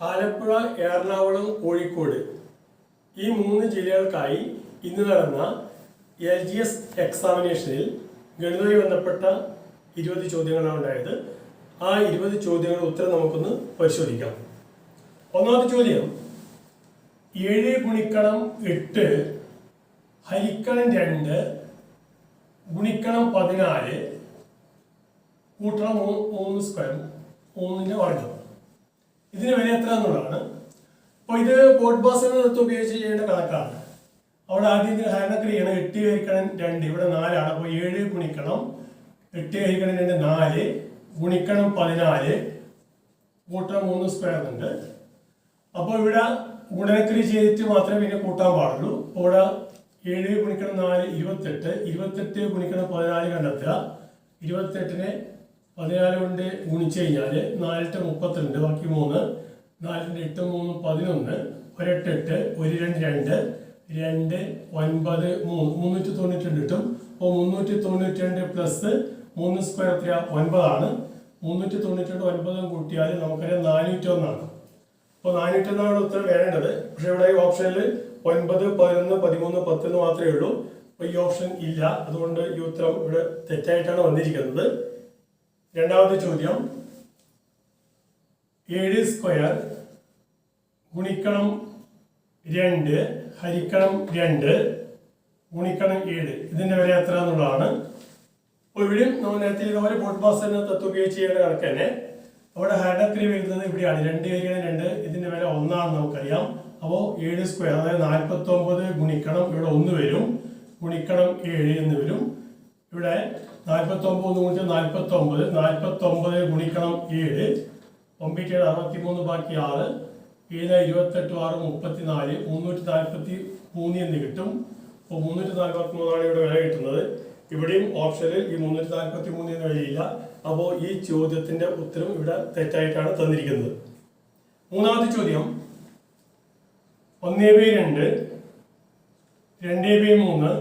ആലപ്പുഴ എറണാകുളം കോഴിക്കോട്. ഈ മൂന്ന് ജില്ലകൾക്കായി ഇന്ന് നടന്ന എൽ ജി എസ് എക്സാമിനേഷനിൽ ഗണിതമായി ബന്ധപ്പെട്ട ഇരുപത് ചോദ്യങ്ങളാണ് ഉണ്ടായത്. ആ ഇരുപത് ചോദ്യങ്ങളുടെ ഉത്തരം നമുക്കൊന്ന് പരിശോധിക്കാം. ഒന്നാമത്തെ ചോദ്യം ഏഴ് ഗുണിക്കണം എട്ട് ഹരിക്കണം രണ്ട് ഗുണിക്കണം പതിനാല് കൂട്ടണം മൂന്ന് സ്ക്വയർ മൂന്നിന്റെ വർഗം ഇതിന് വില എത്ര എന്നുള്ളതാണ്. അപ്പോൾ ഇത് ബോട്ട് ബാസ് എന്ന തത്വം ഉപയോഗിച്ച് ചെയ്യേണ്ട കണക്കാണ്. അവിടെ ആദ്യം ഇതിന് ഹരണക്രിയ ചെയ്യണം. എട്ട് ഹരിക്കണം രണ്ട്. ഇവിടെ നാലാണ്. അപ്പോൾ ഏഴ് ഗുണിക്കണം. എട്ട് ഹരിക്കണം രണ്ട് നാല്. ഗുണിക്കണം പതിനാല്. കൂട്ടണം മൂന്ന് സ്ക്വയർ ഉണ്ട്. അപ്പോൾ ഇവിടെ ഗുണനക്രി ചെയ്തിട്ട് മാത്രമേ പിന്നെ കൂട്ടാൻ പാടുള്ളൂ. അപ്പോൾ ഇവിടെ ഏഴ് ഗുണിക്കണം നാല് ഇരുപത്തെട്ട്. ഇരുപത്തെട്ട് ഗുണിക്കണം പതിനാല് കണ്ടെത്തുക. ഇരുപത്തെട്ടിനെ പതിനാല് കൊണ്ട് ഗുണിച്ചു കഴിഞ്ഞാൽ നാലിട്ട് മുപ്പത്തിരണ്ട് ബാക്കി മൂന്ന്. നാലിന്റെ എട്ട് മൂന്ന് പതിനൊന്ന്. ഒരെട്ട് എട്ട്. ഒരു രണ്ട് രണ്ട്. രണ്ട് ഒൻപത് മൂന്ന്. മുന്നൂറ്റി തൊണ്ണൂറ്റി രണ്ട് കിട്ടും. അപ്പോൾ മുന്നൂറ്റി തൊണ്ണൂറ്റി രണ്ട് പ്ലസ് മൂന്ന് സ്ക്വയർ എത്ര ഒൻപതാണ്. മുന്നൂറ്റി തൊണ്ണൂറ്റി രണ്ട് ഒൻപതും കൂട്ടിയാൽ നമുക്കറിയാം നാനൂറ്റി ഒന്നാണ് അപ്പോൾ നാനൂറ്റി ഒന്നാണ് ഉത്തരം വരേണ്ടത് പക്ഷേ ഇവിടെ ഈ ഓപ്ഷനിൽ ഒൻപത് പതിനൊന്ന് പതിമൂന്ന് പത്തൊന്ന് മാത്രമേ ഉള്ളൂ. അപ്പോൾ ഈ ഓപ്ഷൻ ഇല്ല. അതുകൊണ്ട് ഈ ഉത്തരം ഇവിടെ തെറ്റായിട്ടാണ് വന്നിരിക്കുന്നത്. രണ്ടാമത്തെ ചോദ്യം. ഏഴ് സ്ക്വയർ ഗുണിക്കണം രണ്ട് ഹരിക്കണം രണ്ട് ഗുണിക്കണം ഏഴ്. ഇതിന്റെ വില എത്ര എന്നുള്ളതാണ്. അപ്പോൾ ഇവിടെയും നമ്മൾ നേരത്തെ ഇതുപോലെ ബോട്ട് പാസ് എന്ന തത്വം ഉപയോഗിച്ച് ചെയ്യേണ്ട കണക്ക് തന്നെ അവിടെ ഹരണക്രിയ വരുന്നത് ഇവിടെയാണ്. രണ്ട് ഹരിക്കണം രണ്ട് ഇതിന്റെ വില ഒന്നാണെന്ന് നമുക്കറിയാം. അപ്പോൾ ഏഴ് സ്ക്വയർ അതായത് നാൽപ്പത്തി ഒമ്പത് ഗുണിക്കണം ഇവിടെ ഒന്ന് വരും. ഗുണിക്കണം ഏഴ് എന്ന് വരും. ഇവിടെ നാൽപ്പത്തി ഒമ്പത് ഗുണിച്ച് നാൽപ്പത്തി ഒമ്പത് നാൽപ്പത്തി ഒമ്പത് ഗുണിക്കണം ഏഴ് ഒമ്പത്തേഴ് അറുപത്തി മൂന്ന് ബാക്കി ആറ് ഏഴ് ഇരുപത്തെട്ട് ആറ് മുപ്പത്തിനാല് മുന്നൂറ്റി നാൽപ്പത്തി മൂന്ന് എന്ന് കിട്ടും. അപ്പോൾ മുന്നൂറ്റി നാൽപ്പത്തി മൂന്നാണ് ഇവിടെ വില കിട്ടുന്നത്. ഇവിടെയും ഓപ്ഷനിൽ ഈ മുന്നൂറ്റി നാൽപ്പത്തി മൂന്ന് എന്ന് വിലയില്ല. അപ്പോൾ ഈ ചോദ്യത്തിന്റെ ഉത്തരം ഇവിടെ തെറ്റായിട്ടാണ് തന്നിരിക്കുന്നത്. മൂന്നാമത്തെ ചോദ്യം. ഒന്നേ ബൈ രണ്ട് രണ്ടേ ബൈ മൂന്ന്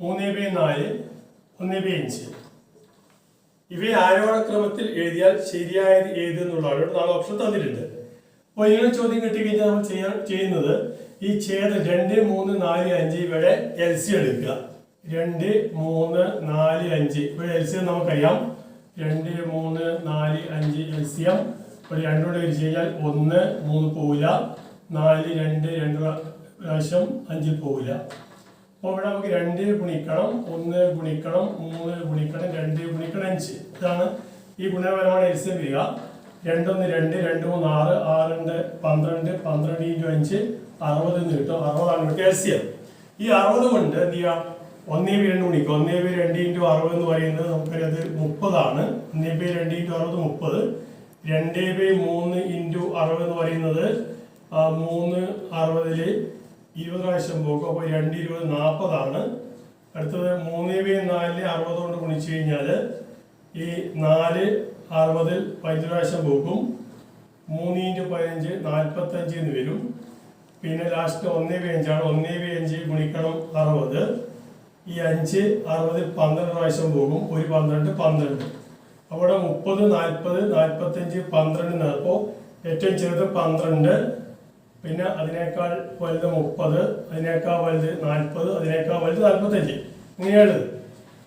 മൂന്നേ ബൈ നാല് അഞ്ച് ഇവയെ ആരോഹണക്രമത്തിൽ എഴുതിയാൽ ശരിയായത് ഏത് എന്നുള്ളതാണ്. ഇവിടെ നാല് ഓപ്ഷൻ തന്നിട്ടുണ്ട്. അപ്പോൾ ഇങ്ങനെ ചോദ്യം കിട്ടിക്കഴിഞ്ഞാൽ നമ്മൾ ചെയ്യാൻ ചെയ്യുന്നത് ഈ ഛേദം രണ്ട് മൂന്ന് നാല് അഞ്ച് ഇവിടെ എൽ സി എടുക്കുക. രണ്ട് മൂന്ന് നാല് അഞ്ച്. ഇവിടെ എൽ സി നമുക്കറിയാം. രണ്ട് മൂന്ന് നാല് അഞ്ച് എൽ സി എം ഒരു രണ്ടോടെ വിരിച്ച് കഴിഞ്ഞാൽ ഒന്ന് മൂന്ന് പോവില്ല. നാല് രണ്ട് രണ്ട് പ്രാവശ്യം അഞ്ച് പോവില്ല. അപ്പോൾ ഇവിടെ നമുക്ക് രണ്ട് ഗുണിക്കണം ഒന്ന് ഗുണിക്കണം മൂന്ന് ഗുണിക്കണം രണ്ട് ഗുണിക്കണം അഞ്ച്. ഇതാണ് ഈ ഗുണപരമാണ് എസ് എം വരിക. രണ്ടൊന്ന് രണ്ട് രണ്ട് മൂന്ന് ആറ് ആറ് രണ്ട് പന്ത്രണ്ട് പന്ത്രണ്ട് ഇന്റു അഞ്ച് അറുപത് എന്ന് കിട്ടും. അറുപതാണ് ഇവിടുത്തെ എം ഈ അറുപത് കൊണ്ട് എന്ത് ചെയ്യാം? ഒന്നേ പേര് രണ്ട് ഗുണിക്കും ഒന്നേ പേര് രണ്ട് ഇന്റു അറുപത് എന്ന് പറയുന്നത് നമുക്കറിയാം അത് മുപ്പതാണ്. ഒന്നേ പേര് രണ്ട് ഇന്റു അറുപത് മുപ്പത്. രണ്ടേ ബൈ മൂന്ന് ഇന്റു അറുപത് എന്ന് പറയുന്നത് മൂന്ന് അറുപതിൽ ഇരുപത് പ്രാവശ്യം പോകും അപ്പോൾ രണ്ട് ഇരുപത് നാൽപ്പതാണ്. അടുത്തത് മൂന്ന് ബൈ നാലിൽ അറുപത് കൊണ്ട് ഗുണിച്ചു കഴിഞ്ഞാൽ ഈ നാല് അറുപതിൽ പതിനഞ്ച് പ്രാവശ്യം പോകും. മൂന്ന് ഇന്റു പതിനഞ്ച് നാൽപ്പത്തഞ്ച് എന്ന് വരും. പിന്നെ ലാസ്റ്റ് ഒന്നേ ബൈ അഞ്ചാണ്. ഒന്നേ ബൈ അഞ്ച് ഗുണിക്കണം അറുപത്. ഈ അഞ്ച് അറുപതിൽ പന്ത്രണ്ട് പ്രാവശ്യം പോകും. ഒരു പന്ത്രണ്ട് പന്ത്രണ്ട്. അവിടെ മുപ്പത് നാൽപ്പത് നാൽപ്പത്തഞ്ച് പന്ത്രണ്ട് അപ്പോൾ ഏറ്റവും ചെറുത് പന്ത്രണ്ട്. പിന്നെ അതിനേക്കാൾ വലുത് മുപ്പത് അതിനേക്കാൾ വലുത് നാൽപ്പത് അതിനേക്കാൾ വലുത് നാൽപ്പത്തഞ്ച്. ഇങ്ങനെയാണത്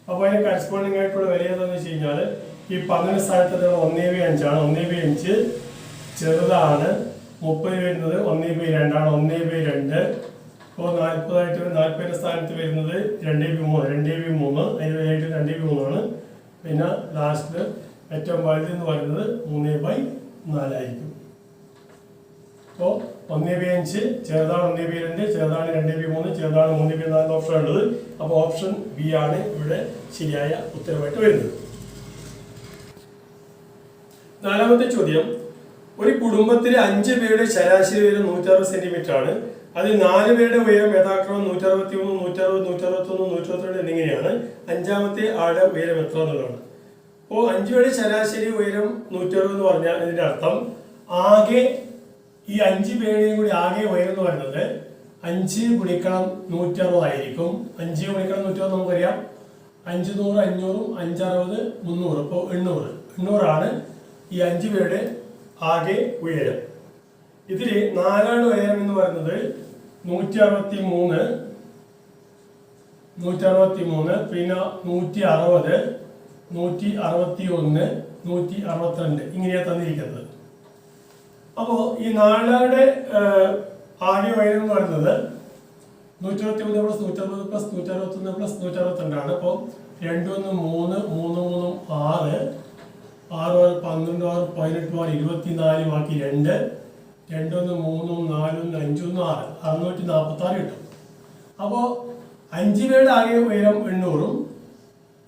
അപ്പോൾ അതിന് കറസ്പോണ്ടിങ് ആയിട്ടുള്ള വില ഏതാണെന്ന് വെച്ച് കഴിഞ്ഞാൽ ഈ പന്ത്രണ്ട് സ്ഥാനത്ത് ഒന്നേ ബി അഞ്ചാണ്. ഒന്നേ ബി അഞ്ച് ചെറുതാണ്. മുപ്പത് വരുന്നത് ഒന്നേ ബി രണ്ടാണ്. ഒന്നേ ബി രണ്ട്. ഇപ്പോൾ നാൽപ്പതായിട്ട് നാൽപ്പതിന്റെ സ്ഥാനത്ത് വരുന്നത് രണ്ടേ ബി മൂന്ന്. രണ്ടേ ബി മൂന്ന്. അതിന് വിലയായിട്ട് രണ്ടേ ബി മൂന്നാണ്. പിന്നെ ലാസ്റ്റ് ഏറ്റവും വലുതെന്ന് പറയുന്നത് മൂന്നേ ബൈ നാലായിരിക്കും. അപ്പോൾ ഒന്നേ ബി അഞ്ച് ചെറുതാണ് ഒന്നേ ബി രണ്ട് ചെറുതാണ് രണ്ടേ ബി മൂന്ന് ചെറുതാണ് മൂന്നേ ബി നാല് ഓപ്ഷൻ ഉള്ളത്. അപ്പോൾ ഓപ്ഷൻ ബി ആണ് ഇവിടെ ശരിയായ ഉത്തരമായിട്ട് വരുന്നത്. നാലാമത്തെ ചോദ്യം. ഒരു കുടുംബത്തിലെ അഞ്ച് പേരുടെ ശരാശരി ഉയരം നൂറ്ററുപത് സെന്റിമീറ്റർ ആണ്. അതിൽ നാല് പേരുടെ ഉയരം യഥാക്രമം നൂറ്ററുപത്തി മൂന്ന് നൂറ്ററുപത് നൂറ്ററുപത്തി ഒന്ന് നൂറ്ററുപത്തിരണ്ട് എന്നിങ്ങനെയാണ്. അഞ്ചാമത്തെ ആളുടെ ഉയരം എത്ര എന്നുള്ളതാണ്. അപ്പോൾ അഞ്ച് പേരുടെ ശരാശരി ഉയരം നൂറ്ററുപത് എന്ന് പറഞ്ഞാൽ ഇതിന്റെ അർത്ഥം ആകെ ഈ അഞ്ച് പേരുടെയും കൂടി ആകെ ഉയരം വരുന്നത് അഞ്ച് ഗുണിക്കണം നൂറ്ററുപതായിരിക്കും അഞ്ച് ഗുണിക്കണം നൂറ്ററുപത് നമുക്കറിയാം. അഞ്ച് നൂറ് അഞ്ഞൂറും അഞ്ചറുപത് മുന്നൂറ്. അപ്പോൾ എണ്ണൂറ്. എണ്ണൂറാണ് ഈ അഞ്ച് പേരുടെ ആകെ ഉയരം. ഇതിൽ നാലാണ് ഉയരം എന്ന് പറയുന്നത് നൂറ്റി അറുപത്തി മൂന്ന് നൂറ്റി അറുപത്തി മൂന്ന് പിന്നെ നൂറ്റി അറുപത് നൂറ്റി അറുപത്തി ഒന്ന് നൂറ്റി അറുപത്തിരണ്ട് ഇങ്ങനെയാണ് തന്നിരിക്കുന്നത്. അപ്പോൾ ഈ നാലാടെ ആദ്യ ഉയരം എന്ന് പറയുന്നത് നൂറ്റി അറുപത്തി മൂന്ന് പ്ലസ് നൂറ്റി അറുപത് പ്ലസ് നൂറ്റി അറുപത്തി ഒന്ന് പ്ലസ് നൂറ്റി അറുപത്തിരണ്ടാണ് അപ്പോൾ രണ്ടൊന്ന് മൂന്ന് മൂന്ന് മൂന്നും ആറ് ആറ് ആറ് പന്ത്രണ്ട് ആറ് പതിനെട്ട് ആറ് ഇരുപത്തിനാല് ബാക്കി രണ്ട് രണ്ടൊന്ന് മൂന്നും നാലും അഞ്ചൊന്നും ആറ് അറുന്നൂറ്റി നാൽപ്പത്തി ആറ് കിട്ടും. അപ്പോൾ അഞ്ച് പേരുടെ ആകെ ഉയരം എണ്ണൂറും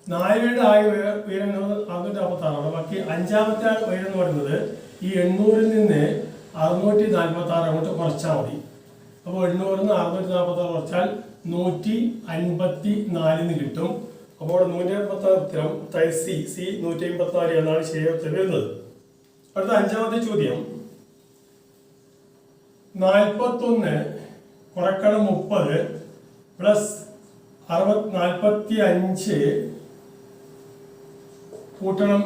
നാല് പേരുടെ ആകെ ഉയരം അറുന്നൂറ്റി നാൽപ്പത്തി ആറാണ് ബാക്കി അഞ്ചാമത്തെ ഉയരം എന്ന് പറയുന്നത് ഈ എണ്ണൂറിൽ നിന്ന് അറുന്നൂറ്റി നാൽപ്പത്തി ആറ് അങ്ങോട്ട് കുറച്ചാൽ മതി. അപ്പോൾ എണ്ണൂറിൽ നിന്ന് അറുന്നൂറ്റി നാൽപ്പത്തി ആറ് കുറച്ചാൽ നൂറ്റി അൻപത്തി നാലിന് കിട്ടും. അപ്പോൾ നൂറ്റി അൻപത്തി ആറ് ഉത്തരം തൈ സി സി നൂറ്റി അമ്പത്തി നാല് എന്നാണ് ശരിയായ ഉത്തരം വരുന്നത്. അടുത്ത അഞ്ചാമത്തെ ചോദ്യം. നാൽപ്പത്തൊന്ന് കുറക്കണം മുപ്പത് പ്ലസ് അറുപത് നാൽപ്പത്തി അഞ്ച് കൂട്ടണം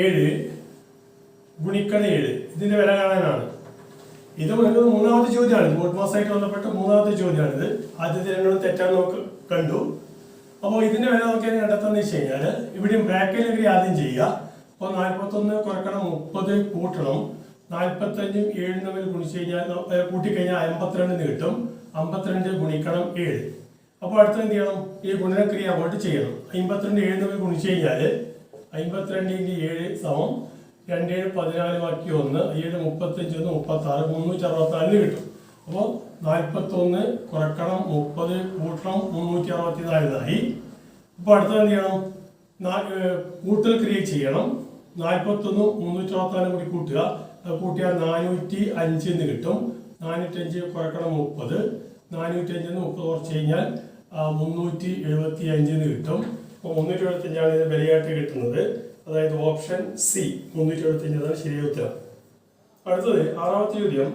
ഏഴ് ഗുണിക്കണം ഏഴ്. ഇതിന്റെ വില കാണാനാണ്. ഇത് വരുന്നത് മൂന്നാമത്തെ ചോദ്യമാണ്. മാസ് മാസമായിട്ട് ബന്ധപ്പെട്ട മൂന്നാമത്തെ ചോദ്യമാണിത്. ആദ്യത്തെ രണ്ടും തെറ്റാൻ നോക്ക് കണ്ടു. അപ്പോൾ ഇതിന്റെ വില നോക്കിയാൽ കണ്ടെത്താന്ന് വെച്ച് കഴിഞ്ഞാൽ ഇവിടെയും ബ്രാക്കറ്റിൽ ആദ്യം ചെയ്യുക. അപ്പോൾ നാൽപ്പത്തൊന്ന് കുറക്കണം മുപ്പത് കൂട്ടണം. നാൽപ്പത്തഞ്ചും ഏഴും തമ്മിൽ ഗുണിച്ചു കഴിഞ്ഞാൽ കൂട്ടിക്കഴിഞ്ഞാൽ അമ്പത്തിരണ്ടിന് കിട്ടും. അമ്പത്തിരണ്ട് ഗുണിക്കണം ഏഴ്. അപ്പോൾ അടുത്ത എന്ത് ചെയ്യണം? ഈ ഗുണനക്രിയ അങ്ങോട്ട് ചെയ്യണം. അമ്പത്തിരണ്ട് ഏഴ് തമ്മിൽ ഗുണിച്ചു കഴിഞ്ഞാൽ അമ്പത്തിരണ്ട് ഇന്റു ഏഴ് സമം രണ്ടേഴ് പതിനാല് ബാക്കി ഒന്ന് ഏഴ് മുപ്പത്തഞ്ച് ഒന്ന് മുപ്പത്തി ആറ് മുന്നൂറ്റി അറുപത്തിനാലിന് കിട്ടും. അപ്പോൾ നാൽപ്പത്തൊന്ന് കുറക്കണം മുപ്പത് കൂട്ടണം മുന്നൂറ്റി അറുപത്തി നാലിനായി അപ്പോൾ അടുത്ത എന്ത് ചെയ്യണം? കൂട്ടൽ ക്രിയേറ്റ് ചെയ്യണം. നാൽപ്പത്തൊന്ന് മുന്നൂറ്റി അറുപത്തിനാലും കൂടി കൂട്ടുക. കൂട്ടിയാൽ നാനൂറ്റി അഞ്ച് എന്ന് കിട്ടും. നാനൂറ്റി അഞ്ച് കുറക്കണം മുപ്പത്. നാനൂറ്റി അഞ്ചിൽ നിന്ന് മുപ്പത് കുറച്ച് കഴിഞ്ഞാൽ മുന്നൂറ്റി എഴുപത്തി അഞ്ചിന് കിട്ടും. അപ്പോൾ മുന്നൂറ്റി എഴുപത്തി അഞ്ചാണ് ഇതിന് വിലയായിട്ട് കിട്ടുന്നത്. അതായത് ഓപ്ഷൻ സി മുന്നൂറ്റി എഴുപത്തിയഞ്ചതാണ് ശരിയായ ഉത്തരം അടുത്തത് ആറാമത്തെ ചോദ്യം.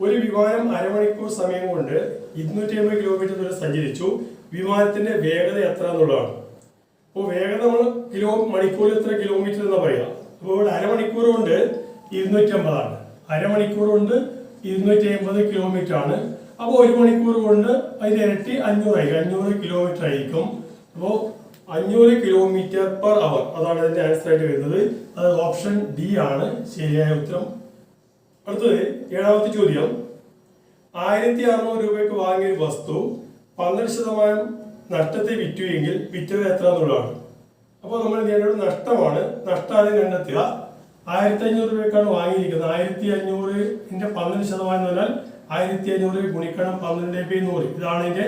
ഒരു വിമാനം അരമണിക്കൂർ സമയം കൊണ്ട് ഇരുന്നൂറ്റി അമ്പത് കിലോമീറ്റർ ദൂരം സഞ്ചരിച്ചു. വിമാനത്തിന്റെ വേഗത എത്ര എന്നുള്ളതാണ്. അപ്പോൾ വേഗത നമ്മൾ കിലോ മണിക്കൂറിൽ എത്ര കിലോമീറ്റർ എന്നാ പറയാം അപ്പോൾ ഇവിടെ അരമണിക്കൂർ കൊണ്ട് ഇരുന്നൂറ്റി അമ്പതാണ് അരമണിക്കൂർ കൊണ്ട് ഇരുന്നൂറ്റി അമ്പത് കിലോമീറ്റർ ആണ്. അപ്പോൾ ഒരു മണിക്കൂർ കൊണ്ട് അതിന് ഇരട്ടി അഞ്ഞൂറായിരിക്കും. അഞ്ഞൂറ് കിലോമീറ്റർ ആയിരിക്കും. അപ്പോൾ അഞ്ഞൂറ് കിലോമീറ്റർ പെർ അവർ അതാണ് ഇതിന്റെ ആൻസർ ആയിട്ട് വരുന്നത്. അത് ഓപ്ഷൻ ഡി ആണ്. ശരിയായ ഉത്തരം. അടുത്തത് ഏഴാമത്തെ ചോദ്യം. ആയിരത്തി അറുന്നൂറ് രൂപയ്ക്ക് വാങ്ങിയ വസ്തു പന്ത്രണ്ട് ശതമാനം നഷ്ടത്തെ വിറ്റുവെങ്കിൽ വിറ്റത് എത്ര എന്നുള്ളതാണ് അപ്പോൾ നമ്മൾ ഇതിനോട് നഷ്ടമാണ്. നഷ്ടം ആദ്യം കണ്ടെത്തുക. ആയിരത്തി അഞ്ഞൂറ് രൂപയ്ക്കാണ് വാങ്ങിയിരിക്കുന്നത്. ആയിരത്തി അഞ്ഞൂറിന്റെ പന്ത്രണ്ട് ശതമാനം എന്ന് പറഞ്ഞാൽ ആയിരത്തി അഞ്ഞൂറ് ഗുണിക്കണം പന്ത്രണ്ട് ബൈ നൂറ്. ഇതാണ് ഇതിന്റെ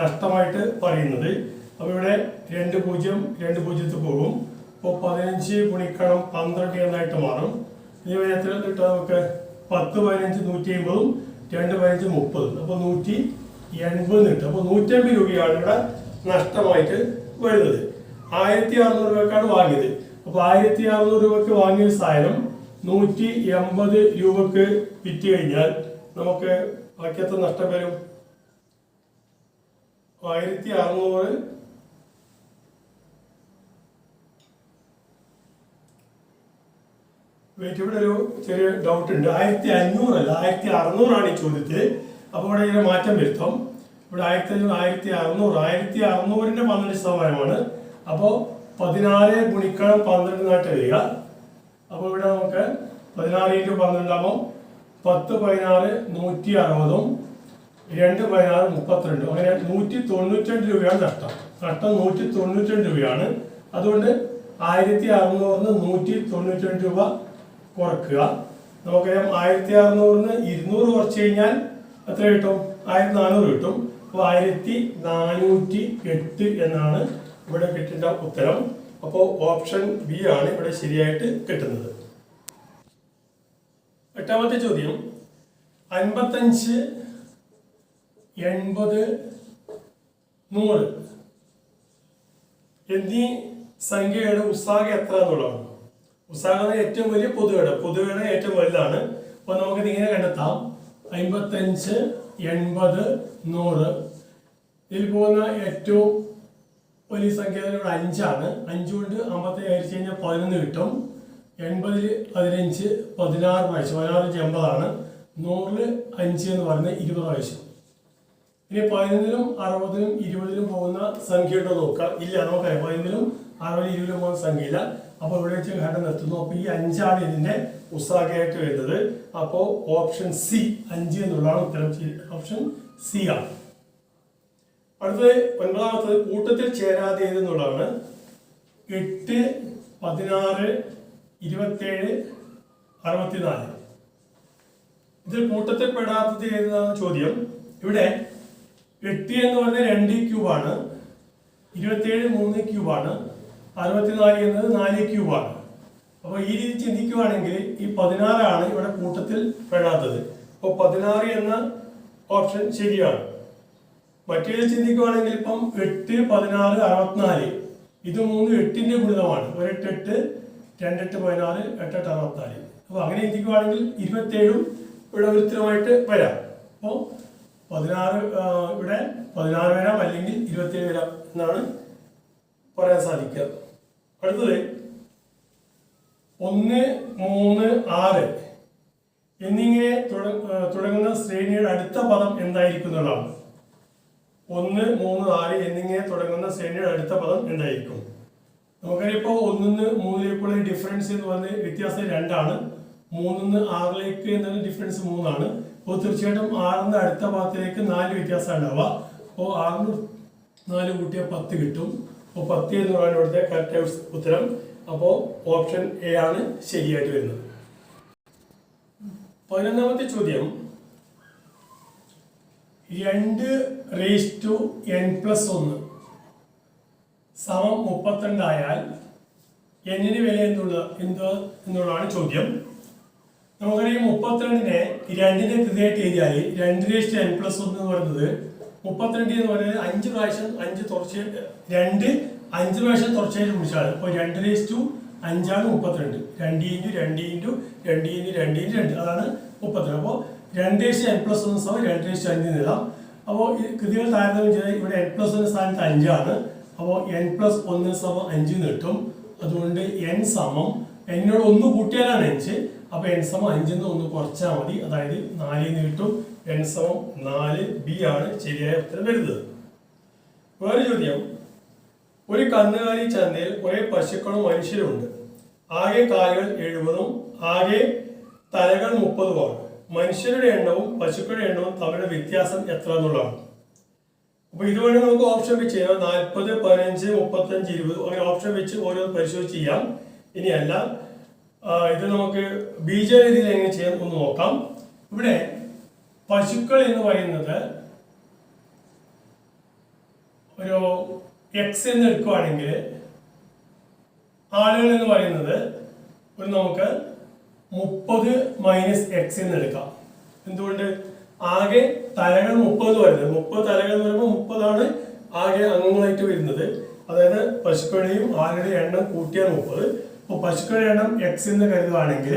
നഷ്ടമായിട്ട് പറയുന്നത്. അപ്പോൾ ഇവിടെ രണ്ട് പൂജ്യം രണ്ട് പൂജ്യത്തിൽ പോകും. അപ്പോൾ പതിനഞ്ച് ഗുണിക്കണം പന്ത്രണ്ട് എന്നായിട്ട് മാറും. ഇനി എത്ര കിട്ടുക നമുക്ക്? പത്ത് പതിനഞ്ച് നൂറ്റി അമ്പതും രണ്ട് പതിനഞ്ച് മുപ്പതും. അപ്പോൾ നൂറ്റി എൺപത് കിട്ടും. അപ്പോൾ നൂറ്റമ്പത് രൂപയാണ് ഇവിടെ നഷ്ടമായിട്ട് വരുന്നത്. ആയിരത്തി അറുന്നൂറ് രൂപക്കാണ് വാങ്ങിയത്. അപ്പോൾ ആയിരത്തി അറുന്നൂറ് രൂപക്ക് വാങ്ങിയ സാധനം നൂറ്റി എൺപത് രൂപക്ക് വിറ്റ് കഴിഞ്ഞാൽ നമുക്ക് ബാക്കി എത്ര നഷ്ടം വരും. ആയിരത്തി അറുന്നൂറ് വെയിറ്റ് ഇവിടെ ഒരു ചെറിയ ഡൗട്ട് ഉണ്ട്. ആയിരത്തി അഞ്ഞൂറല്ല ആയിരത്തി അറുന്നൂറാണ് ഈ ചോദ്യത്തിൽ. അപ്പോൾ ഇവിടെ ഇങ്ങനെ മാറ്റം വരുത്തും. ഇവിടെ ആയിരത്തി അഞ്ഞൂറ് ആയിരത്തി അറുന്നൂറ്. ആയിരത്തി അറുന്നൂറിന്റെ പന്ത്രണ്ട് ശതമാനമാണ്. അപ്പോൾ പതിനാല് ഗുണിക്കണം പന്ത്രണ്ട് നാട്ട് വരിക. അപ്പോൾ ഇവിടെ നമുക്ക് പതിനാറ് ഇന്റു പന്ത്രണ്ടാകുമ്പോൾ പത്ത് പതിനാറ് നൂറ്റി അറുപതും രണ്ട് പതിനാറ് മുപ്പത്തിരണ്ടും. അങ്ങനെ നൂറ്റി തൊണ്ണൂറ്റിരണ്ട് രൂപയാണ് നഷ്ടം. നഷ്ടം നൂറ്റി തൊണ്ണൂറ്റി രൂപയാണ്. അതുകൊണ്ട് ആയിരത്തി അറുന്നൂറിന് നൂറ്റി തൊണ്ണൂറ്റി രൂപ കുറക്കുക. നമുക്കറിയാം ആയിരത്തി അറുന്നൂറിന് ഇരുന്നൂറ് കുറച്ച് കഴിഞ്ഞാൽ എത്ര കിട്ടും? ആയിരത്തി നാനൂറ് കിട്ടും. അപ്പോൾ ആയിരത്തി നാനൂറ്റി എട്ട് എന്നാണ് ഇവിടെ കിട്ടേണ്ട ഉത്തരം. അപ്പോൾ ഓപ്ഷൻ ബി ആണ് ഇവിടെ ശരിയായിട്ട് കിട്ടുന്നത്. എട്ടാമത്തെ ചോദ്യം. അൻപത്തഞ്ച് എൺപത് നൂറ്. എന്നീ സംഖ്യയുടെ ഉത്സാഹം എത്ര എന്നുള്ളതാണ്? ഉസാഗ ഏറ്റവും വലിയ പൊതുവേട്. പൊതുവേട് ഏറ്റവും വലുതാണ്. അപ്പൊ നമുക്ക് ഇങ്ങനെ കണ്ടെത്താം. അമ്പത്തഞ്ച് എൺപത് നൂറ്. ഇതിൽ പോകുന്ന ഏറ്റവും വലിയ സംഖ്യ ഇവിടെ അഞ്ചാണ്. അഞ്ച് കൊണ്ട് അമ്പത്തി ഹരിച്ചു കഴിഞ്ഞാൽ പതിനൊന്ന് കിട്ടും. എൺപതിൽ പതിനഞ്ച് പതിനാറ് പ്രാവശ്യം. പതിനാറ് എൺപതാണ്. നൂറിൽ അഞ്ച് എന്ന് പറയുന്നത് ഇരുപത് പ്രാവശ്യം. ഇനി പതിനൊന്നിലും അറുപതിലും ഇരുപതിലും പോകുന്ന സംഖ്യ ഉണ്ടോ നോക്കാം. ഇല്ല നോക്കാം പതിനൊന്നിലും അറുപതിലും ഇരുപതിലും പോകുന്ന സംഖ്യയില്ല. അപ്പോൾ ഇവിടെ വെച്ച് ഘടന നിർത്തുന്നു അപ്പോൾ ഈ അഞ്ചാണ് ഇതിന്റെ ഉസാഖയായിട്ട് വരുന്നത് അപ്പോൾ ഓപ്ഷൻ സി അഞ്ച് എന്നുള്ളതാണ് ഉത്തരം. ഓപ്ഷൻ സി ആണ്. അടുത്തത് ഒൻപതാമത്തത് കൂട്ടത്തിൽ ചേരാതെ എന്നുള്ളതാണ് എട്ട് പതിനാറ് ഇരുപത്തേഴ് അറുപത്തിനാല്. ഇതിൽ കൂട്ടത്തിൽ പെടാത്തത് ഏതാണ് ചോദ്യം. ഇവിടെ എട്ട് എന്ന് പറഞ്ഞ രണ്ട് ക്യൂബാണ്. ഇരുപത്തേഴ് മൂന്ന് ക്യൂബാണ്. അറുപത്തിനാല് എന്നത് നാല് ക്യൂബാണ് അപ്പോൾ ഈ രീതി ചിന്തിക്കുവാണെങ്കിൽ ഈ പതിനാറാണ് ഇവിടെ കൂട്ടത്തിൽ പെടാത്തത്. അപ്പോൾ പതിനാറ് എന്ന ഓപ്ഷൻ ശരിയാണ്. മറ്റേത് ചിന്തിക്കുവാണെങ്കിൽ ഇപ്പം എട്ട് പതിനാറ് അറുപത്തിനാല്. ഇത് മൂന്ന് എട്ടിന്റെ ഗുണിതമാണ്. ഒരെട്ട് എട്ട് രണ്ടെട്ട് പതിനാറ് എട്ടെട്ട് അറുപത്തിനാല്. അപ്പോൾ അങ്ങനെ ചിന്തിക്കുവാണെങ്കിൽ ഇരുപത്തേഴും ഇവിടെ ഉത്തരമായിട്ട് വരാം. അപ്പോൾ പതിനാറ് ഇവിടെ പതിനാറ് വരാം അല്ലെങ്കിൽ ഇരുപത്തേഴ് വരാം എന്നാണ് പറയാൻ സാധിക്കുക. അടുത്തത് ഒന്ന് മൂന്ന് ആറ് എന്നിങ്ങനെ തുടങ്ങുന്ന ശ്രേണിയുടെ അടുത്ത പദം എന്തായിരിക്കും എന്നുള്ളതാണ്. ഒന്ന് മൂന്ന് ആറ് എന്നിങ്ങനെ തുടങ്ങുന്ന ശ്രേണിയുടെ അടുത്ത പദം എന്തായിരിക്കും? നമുക്കറിയപ്പോ ഒന്നിന്ന് മൂന്നിലേക്കുള്ള ഡിഫറൻസ് എന്ന് പറഞ്ഞ വ്യത്യാസം രണ്ടാണ്. മൂന്നിന്ന് ആറിലേക്ക് എന്നുള്ള ഡിഫറൻസ് മൂന്നാണ്. അപ്പോൾ തീർച്ചയായിട്ടും ആറിന്ന് അടുത്ത ഭാഗത്തിലേക്ക് നാല് വ്യത്യാസം ഉണ്ടാവുക. അപ്പോൾ ആറിന് നാല് കൂട്ടിയാൽ പത്ത് കിട്ടും. പത്ത് പറയുന്ന ഇവിടുത്തെ കറക്റ്റ് ഉത്തരം. അപ്പോൾ ഓപ്ഷൻ എ ആണ് ശരിയായിട്ട് വരുന്നത്. പതിനൊന്നാമത്തെ ചോദ്യം. രണ്ട് റേസ് ടു എൻ പ്ലസ് ഒന്ന്. സമം മുപ്പത്തിരണ്ടായാൽ എന്നിന് വില എന്നുള്ള എന്ത് എന്നുള്ളതാണ് ചോദ്യം. നമുക്കറിയാം മുപ്പത്തിരണ്ടിനെ രണ്ടിനെ കൃത്യമായിട്ട് എഴുതിയാൽ രണ്ട് റേസ് ടു എൻ പ്ലസ് ഒന്ന് എന്ന് പറയുന്നത് മുപ്പത്തിരണ്ട് എന്ന് പറയുന്നത് അഞ്ച് പ്രാവശ്യം അഞ്ച് തുടർച്ച രണ്ട് അഞ്ച് പ്രാവശ്യം തുടർച്ചയായിട്ട് വിളിച്ചാണ് അപ്പോൾ രണ്ട് റേസ് ടു അഞ്ചാണ് മുപ്പത്തിരണ്ട്. രണ്ട് ഇന്റു രണ്ട് ഇന്റു രണ്ട് ഇന്റു രണ്ട് ഇന്റു രണ്ട്. അതാണ് മുപ്പത്തിരണ്ട്. അപ്പോൾ രണ്ട് റേസ് എൻ പ്ലസ് ഒന്ന് സമയം രണ്ട് റേസ് അഞ്ച് നേടാം അപ്പോൾ കൃതികൾ താരതമ്യം ചെയ്താൽ ഇവിടെ എൻ പ്ലസ് ഒന്ന് സ്ഥാനത്ത് അഞ്ചാണ്. അപ്പോൾ എൻ പ്ലസ് ഒന്ന് സമം അഞ്ച് എന്ന് കിട്ടും. അതുകൊണ്ട് എൻ സമം എന്നോട് ഒന്ന് കൂട്ടിയാലാണ് അഞ്ച്. അപ്പോൾ എൻ സമം അഞ്ചിൽ നിന്ന് ഒന്ന് കുറച്ചാൽ മതി. അതായത് നാലിൽ നിന്ന് കിട്ടും. എൻ സമം നാല് ബി ആണ് ശരിയായ ഉത്തരം വരുന്നത്. വേറെ ചോദ്യം. ഒരു കന്നുകാലി ചന്തയിൽ കുറെ പശുക്കളും മനുഷ്യരുണ്ട് ആകെ കാലുകൾ എഴുപതും ആകെ തലകൾ മുപ്പതുമാണ് മനുഷ്യരുടെ എണ്ണവും പശുക്കളുടെ എണ്ണവും തമ്മിലുള്ള വ്യത്യാസം എത്ര എന്നുള്ളതാണ്. അപ്പൊ ഇതുവഴി നമുക്ക് ഓപ്ഷൻ വെച്ച് ചെയ്യാം നാൽപ്പത് പതിനഞ്ച് മുപ്പത്തഞ്ച് ഇരുപത് അങ്ങനെ ഓപ്ഷൻ വെച്ച് ഓരോന്ന് പരിശോധിച്ച് ചെയ്യാം. ഇനിയല്ല ഇത് നമുക്ക് ബീജ രീതിയിൽ എങ്ങനെ ചെയ്യാം ഒന്ന് നോക്കാം. ഇവിടെ പശുക്കൾ എന്ന് പറയുന്നത് ഒരു എക്സ് എന്ന് എടുക്കുവാണെങ്കിൽ ആളുകൾ എന്ന് പറയുന്നത് ഒരു നമുക്ക് മുപ്പത് മൈനസ് എക്സ് എന്ന് എടുക്കാം. എന്തുകൊണ്ട്? ആകെ തലകൾ മുപ്പത് വരുന്നത് മുപ്പത് തലകൾ എന്ന് പറയുമ്പോൾ മുപ്പതാണ് ആകെ അംഗങ്ങളായിട്ട് വരുന്നത്. അതായത് പശുക്കളുടെയും ആളുടെയും എണ്ണം കൂട്ടിയാൽ മുപ്പത്. അപ്പോൾ പശുക്കളുടെ എണ്ണം എക്സ് എന്ന് കരുതുകയാണെങ്കിൽ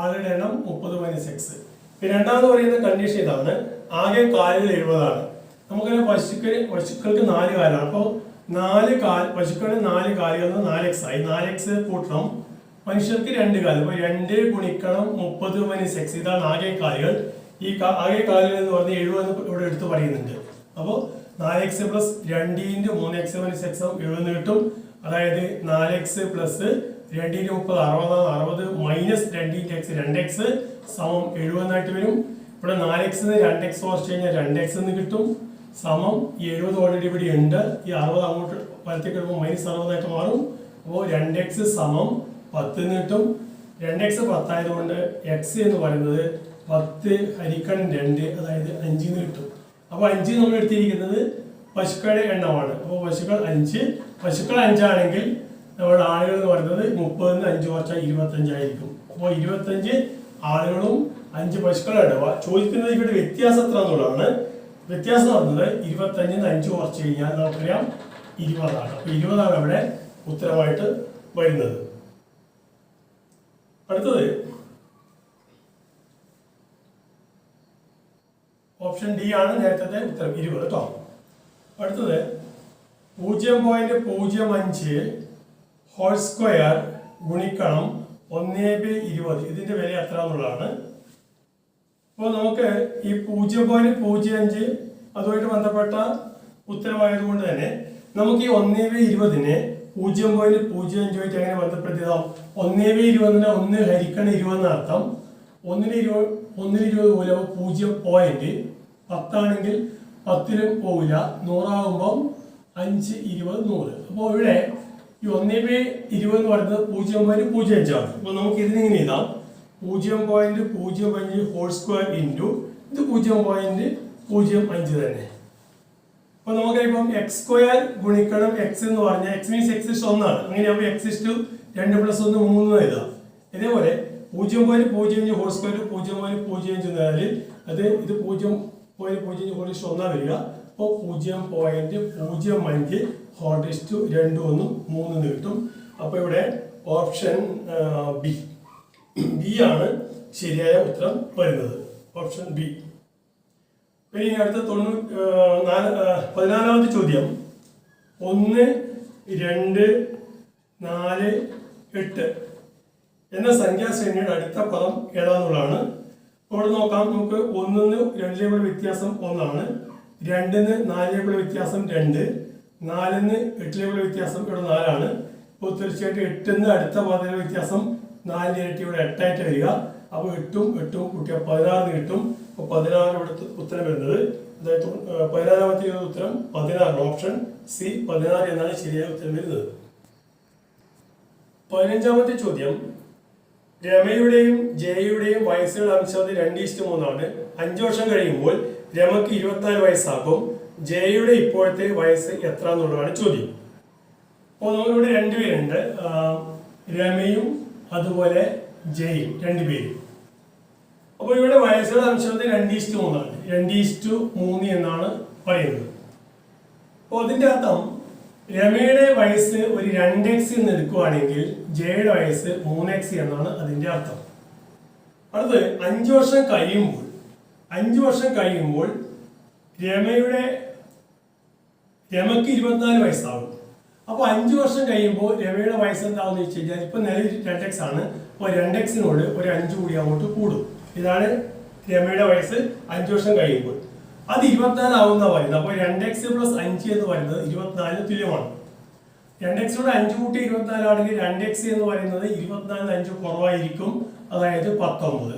ആളുടെ എണ്ണം മുപ്പത് മൈനസ് എക്സ് പിന്നെ രണ്ടാമത് പറയുന്ന കണ്ടീഷൻ ഇതാണ്. ആകെ കാലുകൾ എഴുപതാണ്. നമുക്കറിയാം പശുക്കൾ പശുക്കൾക്ക് നാല് കാലാണ്. അപ്പോൾ നാല് കാൽ പശുക്കളുടെ നാല് കാലുകൾ നാല് എക്സ് ആയി നാല് എക്സ് കൂട്ടണം. മനുഷ്യർക്ക് രണ്ട് കാലം. അപ്പോൾ രണ്ട് ഗുണിക്കണം മുപ്പത് മൈനസ് എക്സ് ഇതാണ് ആകെ കാലുകൾ. ഈ ആകെ കാലുകൾ എന്ന് പറഞ്ഞ് എഴുപത് ഇവിടെ എടുത്ത് പറയുന്നുണ്ട്. അപ്പോൾ നാല് എക്സ് പ്ലസ് രണ്ട് ഇന്റു മൂന്ന് എക്സ് മൈനസ് എക്സ് എഴുപത് കിട്ടും. അതായത് നാല് എക്സ് പ്ലസ് രണ്ട് ഇന്റു മുപ്പത് അറുപതാണ്. അറുപത് മൈനസ് രണ്ടിന്റെ എക്സ് രണ്ട് എക്സ് സമം എഴുപതെന്നായിട്ട് വരും. ഇവിടെ നാല് എക്സ് രണ്ട് എക്സ് കുറച്ച് കഴിഞ്ഞാൽ രണ്ട് എക്സ് എന്ന് കിട്ടും. സമം ഈ എഴുപത് ഓൾറെഡി ഇവിടെ ഉണ്ട്. ഈ അറുപത് അങ്ങോട്ട് വലത്തേക്ക് എടുക്കുമ്പോൾ മൈനസ് അറുപതായിട്ട് മാറും. അപ്പോൾ രണ്ട് എക്സ് സമം പത്ത് എന്ന് കിട്ടും. രണ്ട് എക്സ് പത്തായതുകൊണ്ട് എക്സ് എന്ന് പറയുന്നത് പത്ത് ഹരിക്കണം രണ്ട് അതായത് അഞ്ചിന്ന് കിട്ടും. അപ്പോൾ അഞ്ച് നമ്മൾ എടുത്തിരിക്കുന്നത് പശുക്കളുടെ എണ്ണമാണ്. അപ്പോൾ പശുക്കൾ അഞ്ച് പശുക്കൾ അഞ്ചാണെങ്കിൽ നമ്മുടെ ആളുകൾ എന്ന് പറയുന്നത് മുപ്പതിന് അഞ്ച് കുറച്ചാൽ ഇരുപത്തഞ്ചായിരിക്കും അപ്പോൾ ഇരുപത്തഞ്ച് ആളുകളും അഞ്ച് പശുക്കളും ഇടവ ചോദിക്കുന്നത് ഇവിടെ വ്യത്യാസം എത്ര എന്നുള്ളതാണ് വ്യത്യാസം പറഞ്ഞത് ഇരുപത്തഞ്ചിന് അഞ്ച് കുറച്ച് കഴിഞ്ഞാൽ നമുക്കറിയാം ഇരുപതാണ്. അപ്പൊ ഇരുപതാണ് അവിടെ ഉത്തരമായിട്ട് വരുന്നത്. അടുത്തത്. ഓപ്ഷൻ ഡി ആണ് നേരത്തെ ഉത്തരം. ഇരുപത് കേട്ടോ അടുത്തത്. പൂജ്യം പോയിന്റ് പൂജ്യം അഞ്ച് ഹോൾ സ്ക്വയർ ഗുണിക്കണം ഒന്നേ ബി ഇരുപത്. ഇതിന്റെ വില എത്ര എന്നുള്ളതാണ് അപ്പോൾ നമുക്ക് ഈ പൂജ്യം പോയിന്റ് പൂജ്യം അഞ്ച് അതുമായിട്ട് ബന്ധപ്പെട്ട ഉത്തരവായതുകൊണ്ട് തന്നെ നമുക്ക് ഈ ഒന്നേ ബി ഇരുപതിനെ പൂജ്യം പോയിന്റ് പൂജ്യം അഞ്ചുമായിട്ട് എങ്ങനെ ബന്ധപ്പെടുത്തിയതാം ഒന്നേ ബി ഇരുപതിനെ ഒന്ന് ഹരിക്കണ ഇരുപതെന്ന് അർത്ഥം. ഒന്നിന് ഇരുപത് ഒന്നിന് ഇരുപത് പോലെ പൂജ്യം പോയിന്റ് പത്താണെങ്കിൽ പത്തിലും പോവില്ല നൂറാകുമ്പം അഞ്ച് ഇരുപത് നൂറ്. അപ്പോൾ ഇവിടെ ഈ ഒന്നേ ബൈ ഇരുപത് എന്ന് പറയുന്നത് പൂജ്യം പോയിന്റ് പൂജ്യം അഞ്ചാണ് അപ്പോൾ നമുക്ക് ഇതിനിങ്ങനെ എഴുതാം. പൂജ്യം പോയിന്റ് പൂജ്യം അഞ്ച് ഹോൾ സ്ക്വയർ ഇന്റു ഇത് പൂജ്യം പോയിന്റ് പൂജ്യം അഞ്ച് തന്നെ. അപ്പൊ നമുക്ക് ഇപ്പം എക്സ് സ്ക്വയർ ഗുണിക്കണം എക്സ് എന്ന് പറഞ്ഞാൽ എക്സ് മീൻസ് എക്സ് ഇഷ്ടം ഒന്നാണ് അങ്ങനെയാകുമ്പോൾ എക്സ് ഇഷ്ടു രണ്ട് പ്ലസ് ഒന്ന് മൂന്ന് എഴുതാം. ഇതേപോലെ പൂജ്യം പോയിന്റ് പൂജ്യം അഞ്ച് ഹോൾ സ്ക്വയർ പൂജ്യം പോയിന്റ് പൂജ്യം അഞ്ച് എന്നാൽ അത് ഇത് പൂജ്യം പോയിന്റ് പൂജ്യം അഞ്ച് ഹോൾ ഇഷ്ടം ഒന്നാണ് വരിക. അപ്പോൾ പൂജ്യം പോയിന്റ് പൂജ്യം അഞ്ച് ഹോൾ ഇഷ്ടു രണ്ട് ഒന്നും മൂന്ന് കിട്ടും. അപ്പോൾ ഇവിടെ ഓപ്ഷൻ ബി ബി ആണ് ശരിയായ ഉത്തരം വരുന്നത്. ഓപ്ഷൻ ബി പിന്നെ ഇനി അടുത്ത തൊണ്ണൂറ്റി നാല് പതിനാലാമത്തെ ചോദ്യം. ഒന്ന് രണ്ട് നാല് എട്ട്. എന്ന സംഖ്യാശ്രേണിയുടെ അടുത്ത പദം ഏതാന്നുള്ളതാണ്. അവിടെ നോക്കാം. നമുക്ക് ഒന്നിന് രണ്ടിലേക്കുള്ള വ്യത്യാസം ഒന്നാണ്. രണ്ടിന് നാലിലേക്കുള്ള വ്യത്യാസം രണ്ട്. നാലിന്ന് എട്ടിലേക്കുള്ള വ്യത്യാസം ഇവിടെ നാലാണ്. അപ്പോൾ തീർച്ചയായിട്ടും എട്ടിന്ന് അടുത്ത പാതയിലെ വ്യത്യാസം നാലിന് ഇരട്ടി ഇവിടെ എട്ടായിട്ട് വരിക. അപ്പോൾ എട്ടും എട്ടും കൂട്ടിയാൽ പതിനാറിന് കിട്ടും. അപ്പോൾ പതിനാറ് ഇവിടെ ഉത്തരം വരുന്നത്. അതായത് പതിനാറാമത്തെ ഉത്തരം? പതിനാറ് ഓപ്ഷൻ സി പതിനാറ് എന്നാണ് ശരിയായ ഉത്തരം വരുന്നത്. പതിനഞ്ചാമത്തെ ചോദ്യം. രമയുടെയും ജയയുടെയും വയസ്സുകൾ അംശം രണ്ട് ഇഷ്ടം മൂന്നാണ്. അഞ്ചു വർഷം കഴിയുമ്പോൾ രമയ്ക്ക് ഇരുപത്തിനാല് വയസ്സാകും. ജയയുടെ ഇപ്പോഴത്തെ വയസ്സ് എത്ര എന്നുള്ളതാണ് ചോദ്യം. അപ്പോൾ നമുക്കിവിടെ രണ്ടുപേരുണ്ട് രമയും അതുപോലെ ജയും രണ്ടുപേരും അപ്പോൾ ഇവിടെ വയസ്സുകളുടെ അംശത്തിൽ രണ്ട് ഈസ്റ്റ് മൂന്നാണ്. രണ്ട് ഈസ്റ്റ് മൂന്ന് എന്നാണ് പറയുന്നത്. അപ്പോൾ അതിന്റെ അർത്ഥം രമയുടെ വയസ്സ് ഒരു രണ്ട് എക്സ് എന്ന് എടുക്കുവാണെങ്കിൽ ജയയുടെ വയസ്സ് മൂന്ന് എക്സ് എന്നാണ് അതിന്റെ അർത്ഥം. അടുത്ത് അഞ്ച് വർഷം കഴിയുമ്പോൾ അഞ്ച് വർഷം കഴിയുമ്പോൾ രമയുടെ രമയ്ക്ക് ഇരുപത്തിനാല് വയസ്സാകും അപ്പോൾ അഞ്ചു വർഷം കഴിയുമ്പോൾ രമയുടെ വയസ്സ് എന്താണെന്ന് വെച്ച് കഴിഞ്ഞാൽ ഇപ്പൊ നിലവിൽ രണ്ട് എക്സ് ആണ്. അപ്പോൾ രണ്ട് എക്സിനോട് ഒരു അഞ്ച് കൂടി അങ്ങോട്ട് കൂടും. ഇതാണ് രമയുടെ വയസ്സ് അഞ്ചു വർഷം കഴിയുമ്പോൾ. അത് ഇരുപത്തിനാല് ആവുന്ന പറയുന്നത്. അപ്പോൾ രണ്ട് എക്സ് പ്ലസ് അഞ്ച് എന്ന് പറയുന്നത് ഇരുപത്തിനാലിന് തുല്യമാണ്. രണ്ട് എക്സിനോട് അഞ്ച് കൂട്ടി ഇരുപത്തിനാലാണെങ്കിൽ രണ്ട് എക്സ് എന്ന് പറയുന്നത് ഇരുപത്തിനാലിന് അഞ്ച് കുറവായിരിക്കും. അതായത് പത്തൊമ്പത്.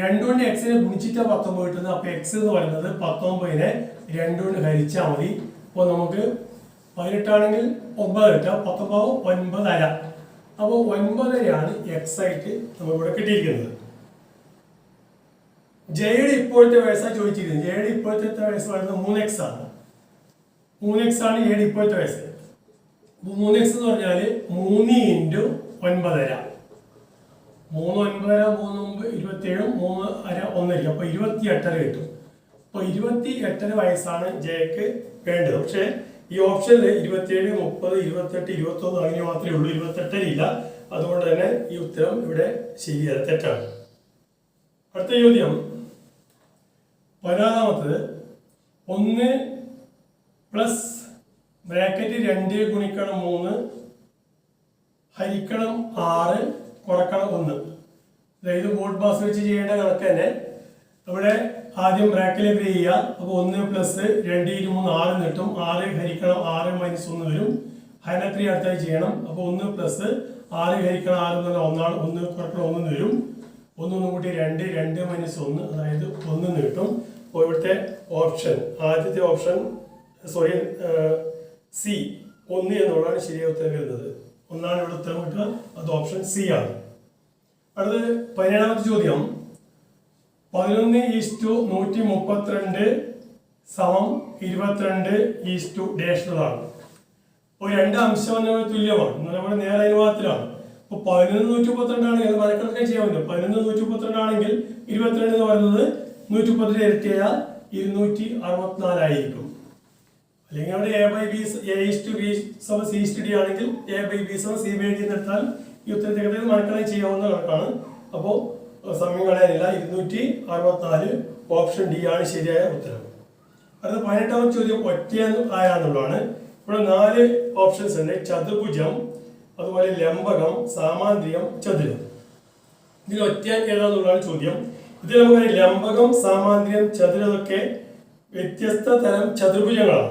രണ്ടുകൊണ്ട് എക്സിനെ ഗുണിച്ചിട്ട് പത്തൊമ്പത് കിട്ടുന്നത്. അപ്പോൾ എക്സ് എന്ന് പറയുന്നത് പത്തൊമ്പതിനെ രണ്ടുകൊണ്ട് ഹരിച്ചാൽ മതി. അപ്പോൾ നമുക്ക് പതിനെട്ടാണെങ്കിൽ ഒമ്പത് കിട്ടാം പത്തൊമ്പത് ഒൻപതര. അപ്പോൾ ഒൻപതരയാണ് എക്സ് ആയിട്ട് നമുക്കിവിടെ കിട്ടിയിരിക്കുന്നത് ജയുടെ ഇപ്പോഴത്തെ വയസ്സാണ് ചോദിച്ചിരിക്കുന്നത്. ജയുടെ ഇപ്പോഴത്തെ വയസ്സ് പറയുന്നത് മൂന്ന് എക്സ് ആണ്. മൂന്ന് എക്സ് ആണ് ജയുടെ ഇപ്പോഴത്തെ വയസ്സ്. മൂന്ന് എക്സ് എന്ന് പറഞ്ഞാൽ മൂന്ന് ഇന്റു ഒൻപതര. മൂന്ന് ഒൻപതര മൂന്ന് ഒമ്പത് ഇരുപത്തിയേഴും മൂന്ന് അര ഒന്നര അപ്പോൾ ഇരുപത്തി എട്ടര കിട്ടും. അപ്പൊ ഇരുപത്തി എട്ടര വയസ്സാണ് ജയക്ക് വേണ്ടത്. പക്ഷേ ഈ ഓപ്ഷനിൽ ഇരുപത്തിയേഴ് മുപ്പത് ഇരുപത്തെട്ട് ഇരുപത്തി ഒന്ന് അങ്ങനെ മാത്രമേ ഉള്ളൂ. ഇരുപത്തെട്ടര ഇല്ല. അതുകൊണ്ട് തന്നെ ഈ ഉത്തരം ഇവിടെ ശരിയല്ല തെറ്റാണ്. അടുത്ത ചോദ്യം. പതിനാറാമത്തത് ഒന്ന് പ്ലസ് ബ്രാക്കറ്റ് രണ്ട് ഗുണിക്കണം മൂന്ന് ഹരിക്കണം ആറ് കുറക്കണം ഒന്ന്. അതായത് ബോർഡ് പാസ് വെച്ച് ചെയ്യേണ്ട കണക്ക് തന്നെ. ഇവിടെ ആദ്യം ബ്രാക്കറ്റിലേക്ക് ചെയ്യുക. അപ്പോൾ ഒന്ന് പ്ലസ് രണ്ട് ഇരുമൂന്ന് ആറ് കിട്ടും ആറ് ഹരിക്കണം ആറ് മൈനസ് ഒന്ന് വരും. ഹരണക്രിയ അടുത്തായി ചെയ്യണം. അപ്പോൾ ഒന്ന് പ്ലസ് ആറ് ഹരിക്കണം ആറ് എന്ന് പറഞ്ഞാൽ ഒന്നാണ്. ഒന്ന് കുറക്കണം ഒന്ന് വരും. ഒന്നൊന്നും കൂട്ടി രണ്ട് രണ്ട് മൈനസ് ഒന്ന് അതായത് ഒന്ന് കിട്ടും അപ്പോൾ ഇവിടുത്തെ ഓപ്ഷൻ ആദ്യത്തെ ഓപ്ഷൻ സോറി സി ഒന്ന് എന്നുള്ളതാണ് ശരിയായ ഉത്തരം വരുന്നത്. ഒന്നാണ് ഇവിടെ ഉത്തരം കിട്ടുക. അത് ഓപ്ഷൻ സി ആണ്. അടുത്തത് പതിനേഴാമത്തെ ചോദ്യം. പതിനൊന്ന് ഈസ്റ്റു നൂറ്റി മുപ്പത്തിരണ്ട് സമം ഇരുപത്തിരണ്ട് ഈസ്റ്റു ഡേഷതാണ് അപ്പോൾ രണ്ട് അംശം തുല്യമാണ്. നമ്മുടെ നേരെ അനുപാതത്തിലാണ് അപ്പോൾ പതിനൊന്ന് നൂറ്റി മുപ്പത്തിരണ്ടാണെങ്കിൽ അത് മരക്കണക്കെ ചെയ്യാൻ പറ്റും. പതിനൊന്ന് നൂറ്റി മുപ്പത്തിരണ്ടാണെങ്കിൽ ഇരുപത്തിരണ്ട് എന്ന് പറയുന്നത് നൂറ്റി മുപ്പത്തിരണ്ട് ഇരട്ടിയാൽ ഇരുന്നൂറ്റി അറുപത്തിനാലായിരിക്കും. അല്ലെങ്കിൽ അവിടെ a by b a is to b സമ സി ഈസ് ഡി ആണെങ്കിൽ എ ബൈ ബി സമ സി ബൈ ഡി എന്നെടുത്താൽ ഈ ഉത്തരത്തിൽ മണക്കണക്ക് ചെയ്യാവുന്ന കണക്കാണ്. അപ്പോൾ സമയം കളയാനില്ല ഇരുന്നൂറ്റി അറുപത്തിനാല് ഓപ്ഷൻ ഡി ആണ് ശരിയായ ഉത്തരം. അടുത്ത പതിനെട്ടാമത്തെ ചോദ്യം ഒറ്റ ആയാന്നുള്ളതാണ്. ഇവിടെ നാല് ഓപ്ഷൻസ് ഉണ്ട്. ചതുർഭുജം അതുപോലെ ലംബകം സാമാന്ത്രികം ചതുരം. ഇതിൽ ഒറ്റ ഏതാന്നുള്ളതാണ് ചോദ്യം. ഇതിൽ നമുക്ക് ലംബകം സാമാന്ത്രികം ചതുരമൊക്കെ വ്യത്യസ്ത തരം ചതുർഭുജങ്ങളാണ്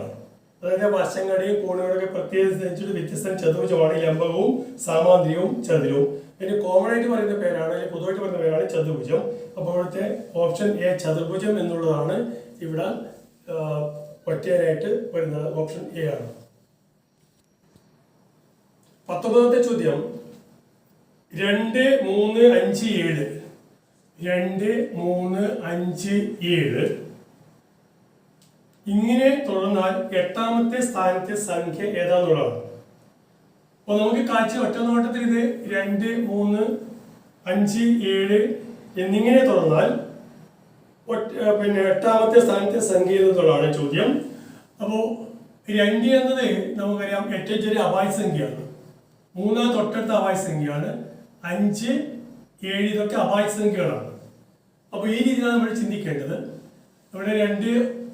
അതായത് വശങ്ങളുടെയും കോണുകളുടെയൊക്കെ പ്രത്യേകിച്ച് വ്യത്യസ്ത ചതുർഭുജമാണ് ലംബകവും സാമാന്ത്രികവും ചതുരവും. പിന്നെ കോമൺ ആയിട്ട് പറയുന്ന പേരാണ് അല്ലെങ്കിൽ പൊതുവായിട്ട് പറയുന്ന പേരാണ് ചതുർഭുജം അപ്പോൾ ഇവിടുത്തെ ഓപ്ഷൻ എ ചതുർഭുജം എന്നുള്ളതാണ് ഇവിടെ ആ, വരുന്നത് ഓപ്ഷൻ എ ആണ്. പത്തൊമ്പതാമത്തെ ചോദ്യം. രണ്ട് മൂന്ന് അഞ്ച് ഏഴ്. രണ്ട് മൂന്ന് അഞ്ച് ഏഴ്. ഇങ്ങനെ തുടർന്നാൽ എട്ടാമത്തെ സ്ഥാനത്തെ സംഖ്യ ഏതാന്നുള്ളതാണ്? അപ്പോൾ നമുക്ക് കാഴ്ച ഒറ്റ നോട്ടത്തിൽ ഇത് രണ്ട് മൂന്ന് അഞ്ച് ഏഴ് എന്നിങ്ങനെ തുടർന്നാൽ പിന്നെ എട്ടാമത്തെ സ്ഥാനത്തെ സംഖ്യ എന്നുള്ളതാണ് ചോദ്യം. അപ്പോൾ രണ്ട് എന്നത് നമുക്കറിയാം ഏറ്റവും ചെറിയ അപായ സംഖ്യയാണ്. മൂന്നാം തൊട്ടടുത്ത അപായ സംഖ്യയാണ്. അഞ്ച് ഏഴ് ഇതൊക്കെ അപായ സംഖ്യകളാണ്. അപ്പോൾ ഈ രീതിയിലാണ് നമ്മൾ ചിന്തിക്കേണ്ടത്. ഇവിടെ രണ്ട്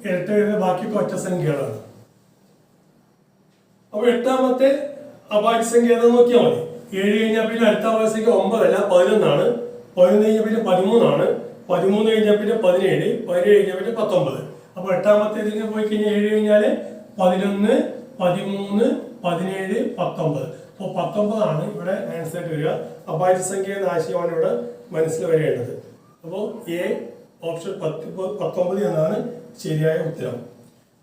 ഇരട്ട ബാക്കിയൊക്കെ ഒറ്റ സംഖ്യകളാണ്. അപ്പോൾ എട്ടാമത്തെ അപായ സംഖ്യ ഏതാ നോക്കിയാൽ മതി. ഏഴ് കഴിഞ്ഞാൽ പിന്നെ അടുത്ത അപായ സംഖ്യ ഒമ്പതല്ല പതിനൊന്നാണ്. പതിനൊന്ന് കഴിഞ്ഞാൽ പിന്നെ പതിമൂന്നാണ്. പതിമൂന്ന് കഴിഞ്ഞാൽ പിന്നെ പതിനേഴ് പതിനേഴ് കഴിഞ്ഞാൽ പിന്നെ പത്തൊമ്പത്. അപ്പോൾ എട്ടാമത്തെ ഇതിന് പോയി കഴിഞ്ഞാൽ ഏഴ് കഴിഞ്ഞാൽ പതിനൊന്ന് പതിമൂന്ന് പതിനേഴ് പത്തൊമ്പത്. അപ്പോൾ പത്തൊമ്പതാണ് ഇവിടെ ആൻസർ ആയിട്ട് വരിക. അപായ സംഖ്യ എന്ന ആശയമാണ് ഇവിടെ മനസ്സിൽ വരേണ്ടത്. അപ്പോൾ എ ഓപ്ഷൻ പത്ത് പത്തൊമ്പത് എന്നാണ് ശരിയായ ഉത്തരം.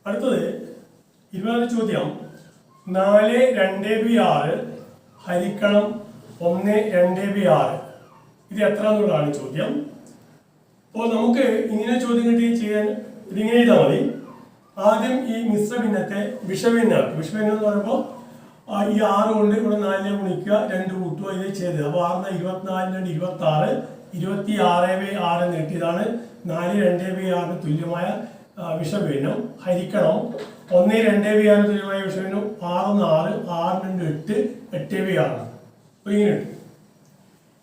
അടുത്തത് ഇരുപതാം ചോദ്യം. നാല് രണ്ട് ബി ആറ് ഹരിക്കണം ഒന്ന് രണ്ട് ബി ആറ്. ഇത് എത്ര എന്നുള്ളതാണ് ചോദ്യം. അപ്പോൾ നമുക്ക് ഇങ്ങനെ ചോദ്യം കിട്ടി ചെയ്യാൻ ഇതിങ്ങനെ ചെയ്താൽ മതി. ആദ്യം ഈ മിശ്ര ഭിന്നത്തെ വിഷഭിന്നാക്കി വിഷഭിന്നം എന്ന് പറയുമ്പോൾ ഈ ആറ് കൊണ്ട് ഇവിടെ നാലിനെ ഗുണിക്കുക രണ്ട് കൂട്ടുക ഇത് ചെയ്ത് അപ്പോൾ ആറിന് ഇരുപത്തിനാലിന് രണ്ട് ഇരുപത്തി ആറ് ഇരുപത്തി ആറ് ബൈ ആറ് നീട്ടിയതാണ് നാല് രണ്ട് ബൈ ആറിന് തുല്യമായ വിഷഭിന്നം ഹരിക്കണം ഒന്ന് രണ്ട് ബി ആറിന് തുല്യമായ വിഷഭിന്നം ആറ് ആറ് ആറ് രണ്ട് എട്ട് എട്ട് ബി ആറ് അപ്പോൾ ഇങ്ങനെ ഉണ്ട്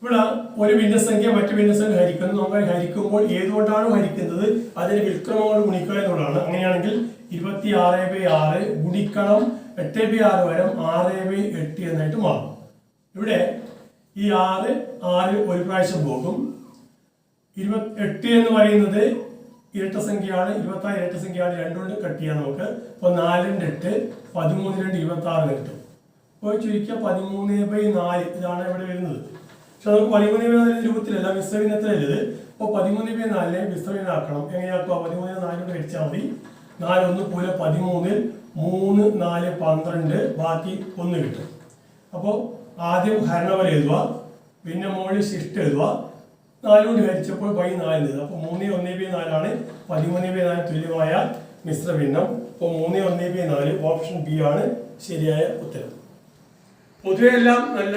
ഇവിടെ ഒരു ഭിന്നസംഖ്യ മറ്റു ഭിന്നസംഖ്യ ഹരിക്കുന്നു. നമ്മൾ ഹരിക്കുമ്പോൾ ഏതുകൊണ്ടാണ് ഹരിക്കുന്നത്? അതിന് വിൽക്രമം കൊണ്ട് ഗുണിക്കുക എന്നുള്ളതാണ്. അങ്ങനെയാണെങ്കിൽ ഇരുപത്തി ആറ് ബൈ ആറ് ഗുണിക്കണം. എട്ട് ബൈ ആറ് വരം ആറ് ബൈ എട്ട് എന്നായിട്ട് മാറും. ഇവിടെ ഈ ആറ് ആറ് ഒരു പ്രാവശ്യം പോകും. ഇരുപത്തി എട്ട് എന്ന് പറയുന്നത് ഇരട്ട സംഖ്യയാണ് ഇരുപത്തി ആറ് ഇരട്ട സംഖ്യയാണ് രണ്ടുകൊണ്ട് കട്ട് ചെയ്യാം നമുക്ക് അപ്പോൾ നാലിന്റെ എട്ട് പതിമൂന്ന് രണ്ട് ഇരുപത്തി ആറ് കിട്ടും. അപ്പോൾ ചുരുക്കുക പതിമൂന്ന് ബൈ നാല് ഇതാണ് ഇവിടെ വരുന്നത്. പക്ഷെ നമുക്ക് പതിമൂന്ന് ബൈ നാല് രൂപത്തിലല്ല വിസ്തവിനത്തിലല്ല ഇത് അപ്പോൾ പതിമൂന്ന് ബൈ നാലിനെ വിസ്തവിനാക്കണം എങ്ങനെയാക്കുക? പതിമൂന്ന് നാലിനോട് കഴിച്ചാൽ മതി. നാലൊന്ന് പോലെ പതിമൂന്നിൽ മൂന്ന് നാല് പന്ത്രണ്ട് ബാക്കി ഒന്ന് കിട്ടും. അപ്പോൾ ആദ്യം ഹരണവരെ എഴുതുക പിന്നെ മുകളിൽ ശിഷ്ട എഴുതുക. നാലുകൊണ്ട് ഹരിച്ചപ്പോൾ ബൈ നാല് അപ്പൊ മൂന്ന് ഒന്ന് ബി നാലാണ്. പതിമൂന്ന് ബി നാല് തുല്യമായ മിശ്ര ഭിന്നം. അപ്പോൾ മൂന്ന് ഒന്ന് ബി നാല് ഓപ്ഷൻ ബി ആണ് ശരിയായ ഉത്തരം. പൊതുവെ എല്ലാം നല്ല